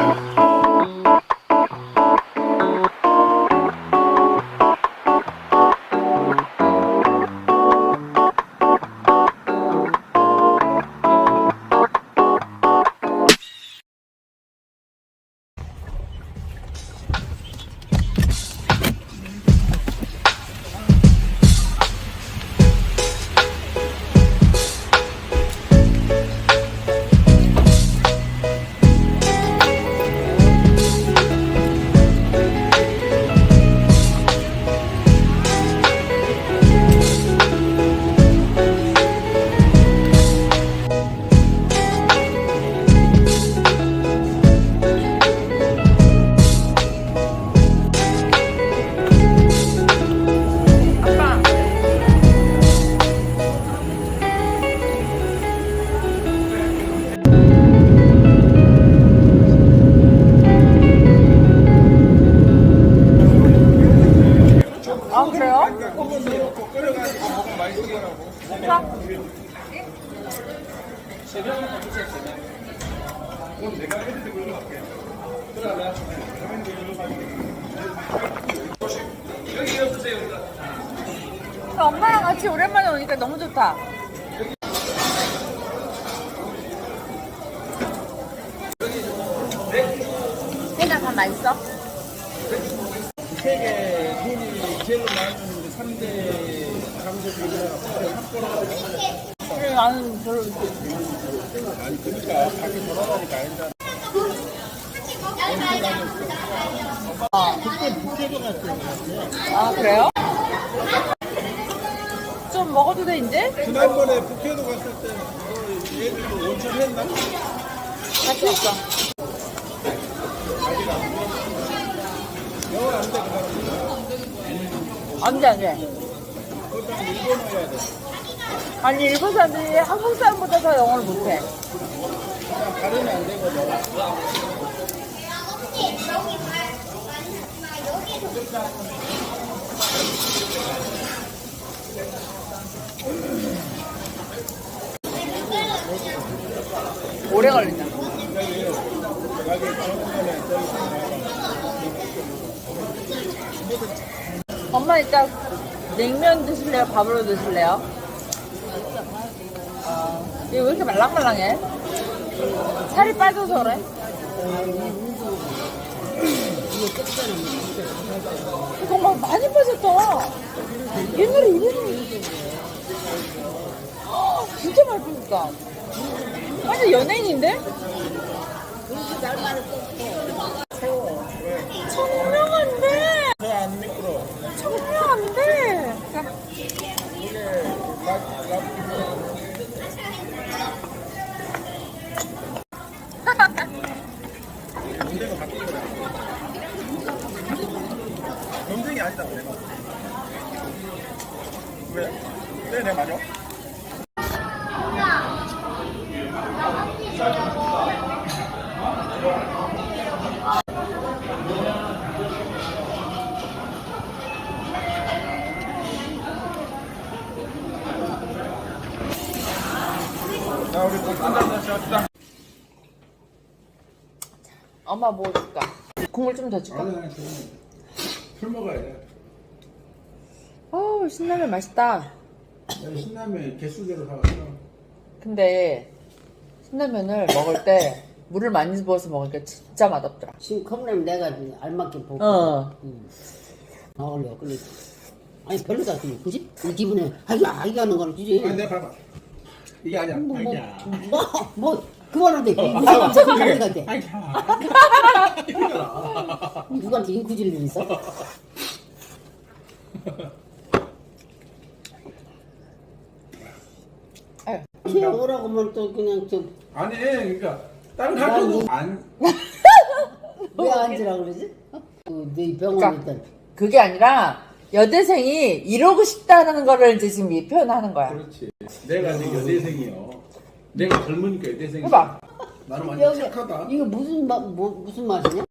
아 좋다. 해나 밥 맛있어? 세계 돈이 제일 많은 3대 강조 중에 그래, 나는 별로 아니 그러니까 밖에 돌아다니까 아니다. 그때 북해도 같아요. 아 그래요? 이제? 지난번에 북해도 갔을 때 뭐, 얘들도 온천 했나? 같이 있어. 영어 안돼 그 안돼 안 돼. 그것도 일본어 해야 돼. 아니 일본 사람들이 한국 사람보다 더 영어를 못해. 그냥 발음이 안 되거든. 오래 걸린다. 엄마 이따 냉면 드실래요? 밥으로 드실래요? 아, 이거 왜 이렇게 말랑말랑해? 살이 빠져서 그래? 이거 막 많이 빠졌다. 옛날에 이랬는데. 헉, 진짜 빠졌다. 완전 연예인인데? 더안 미끄러. 청명한데? 이게 락, 락, 문제가 바뀐 거야. 경쟁이 아니다 내가. 왜? 왜 내가 맞아? 자 우리 한잔 다시 합시다. 엄마 뭐 줄까? 국물 좀 더 줄까? 아니 아니 술 먹어야 돼. 어우 신라면 맛있다. 내가 신라면 개수대로 사왔어. 근데 신라면을 먹을 때 물을 많이 부어서 먹으니까 진짜 맛없더라. 지금 컵라면 내가 알맞게 보고 어. 먹으려고 그래. 아니 별로다 그냥 굳이 이 기분에 아이야 이거 하는 거는 굳이 아니 내가 봐봐. 이게 아니야. 아니야. 뭐 뭐 그거는 돼 누구한테 그거는 돼 아니야. 누구한테 인구질 일 있어? 오라고 하면 또 그냥 좀왜 아니 그러니까 다른 학교도 안 앉으라 그러지? 그네 병원에 그러니까. 있던 그게 아니라 여대생이 이러고 싶다는 거를 이제 지금 이 표현하는 거야. 그렇지. 내가 이제 여대생이요. 내가 젊으니까 여대생이. 해봐. 나는 완전 여기 착하다. 이거 무슨 맛 뭐, 무슨 맛이냐?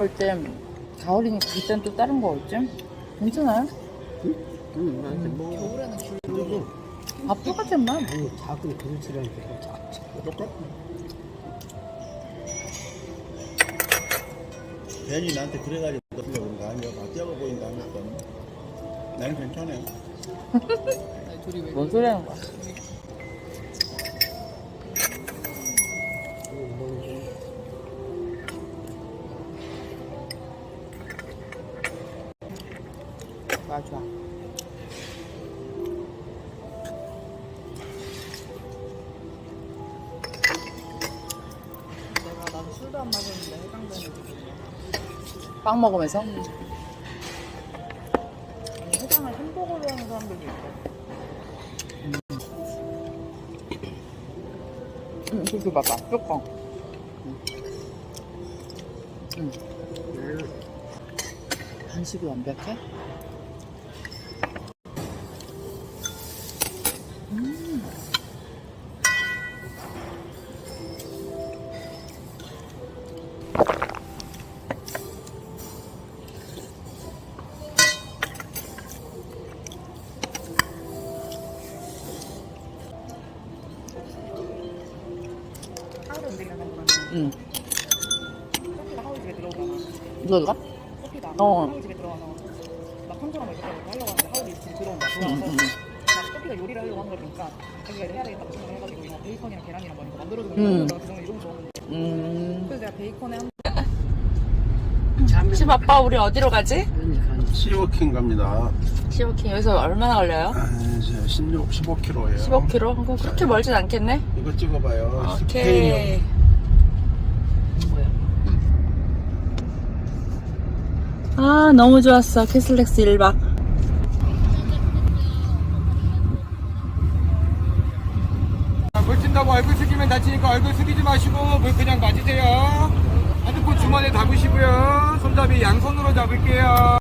그때 가을이니까 그땐 또 다른 거 있지? 괜찮아요? 응, 나한테 뭐. 겨울에는 귤. 아 똑같은 맛. 아니, 작은 그릇이라니까. 작, 작. 똑같아. 괜히 나한테 그래가지고 그런 그런 거 아니야. 막 적어 보인다 하니까. 나는 괜찮아요. 뭔 소리 하는 거야? 응, 맞아. 내가 나도 술도 안 마셨는데 해장되는 빵 먹으면서? 아니 해장을 햄버거로 하는 사람들도 있고 응, 그렇게 봐봐. 뚜껑. 응. 나는 간식이 완벽해? 응. 커피가 하우스 집에 들어오잖아 이거가? 커피가 어. 하우스 집에 들어와서 막 컨트롤을 이렇게 하려고 하는데 하우스 집에 들어온다 응, 들어와서 응, 막 커피가 요리를 하려고 하는 거니까 자기가 이거 해야 되겠다고 생각을 해가지고 그냥 베이컨이랑 계란이랑 뭐 이런 거 만들어주는 음. 거 그래서 이런 거 좋아하는데 음. 그래서 내가 베이컨에 한 집 아빠, 우리 어디로 가지? 시워킹 갑니다. 15km. 여기서 얼마나 걸려요? 아, 이제 16, 15km예요. 15km? 그거 그렇게 멀진 않겠네? 이거 찍어봐요. 오케이. 뭐야? 아, 너무 좋았어. 캐슬렉스 1박. 물 찐다고 얼굴 숙이면 다치니까 얼굴 숙이지 마시고 물 그냥 맞으세요. 핸드폰 주머니에 담으시고요. 손잡이 양손으로 잡을게요.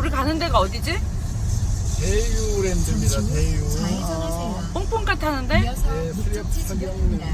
우리 가는 데가 어디지? 대유랜드입니다, 대유. 뽕뽕카 타는데? 네, 수렵 사경입니다.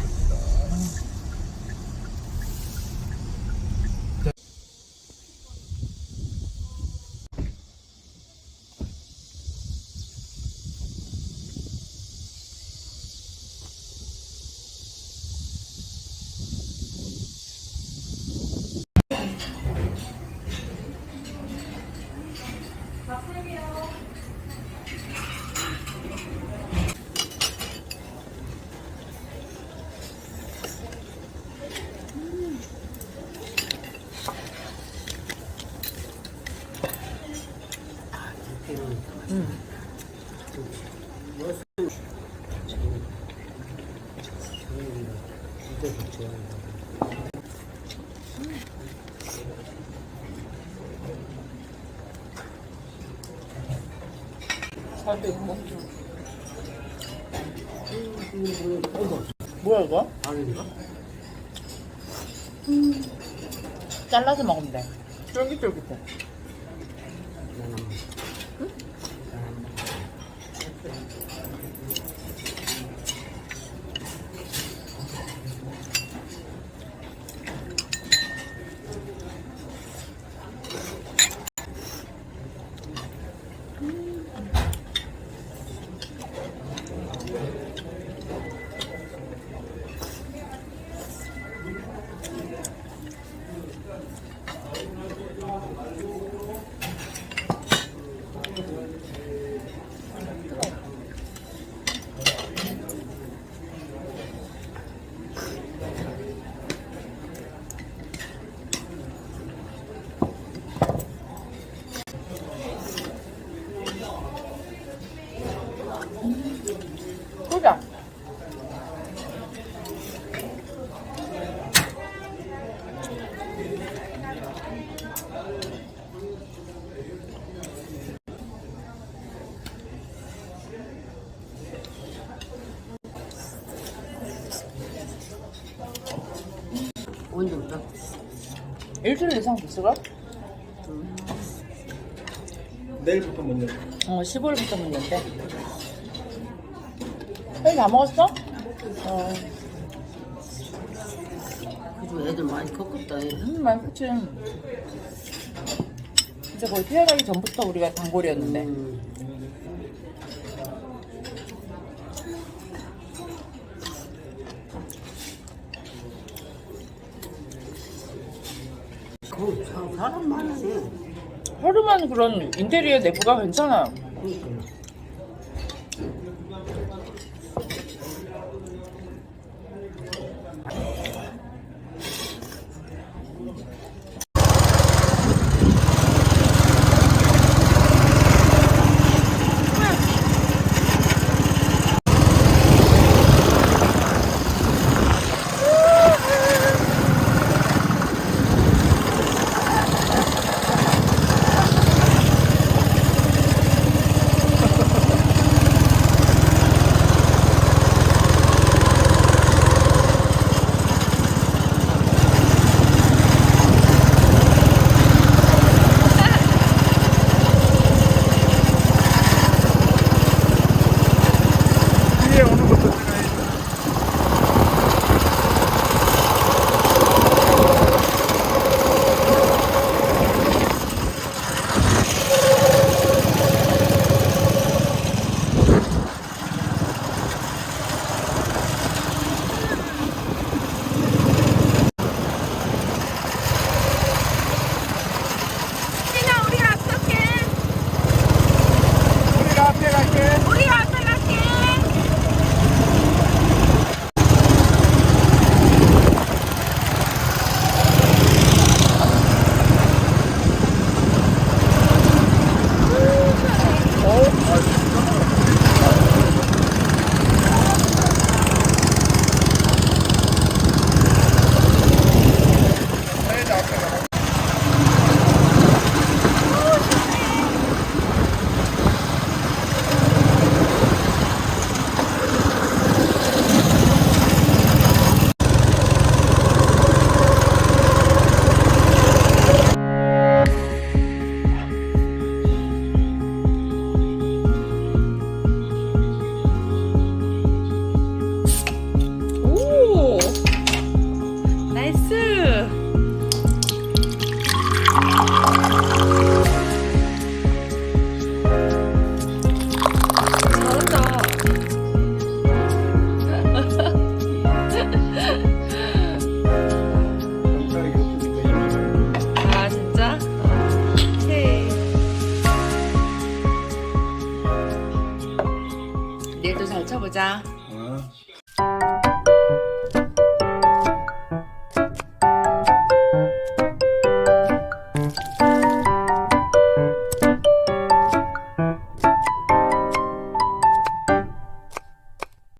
뭐야 이거? 잘라서 먹으면 돼. 쫄깃쫄깃해. 끄자. 언제부터? 일주일 이상 됐을걸? 내일부터 문 열어. 어, 15일부터 문 연대. 회다 먹었어? 어, 그죠 애들 많이 컸겠다. 얘. 음, 많이 크지. 진짜 거의 태어나기 전부터 우리가 단골이었는데. 음. 그 사- 사람 많으네. 허름한 그런 인테리어 내부가 괜찮아. 그러니까. 내일도 잘 쳐보자.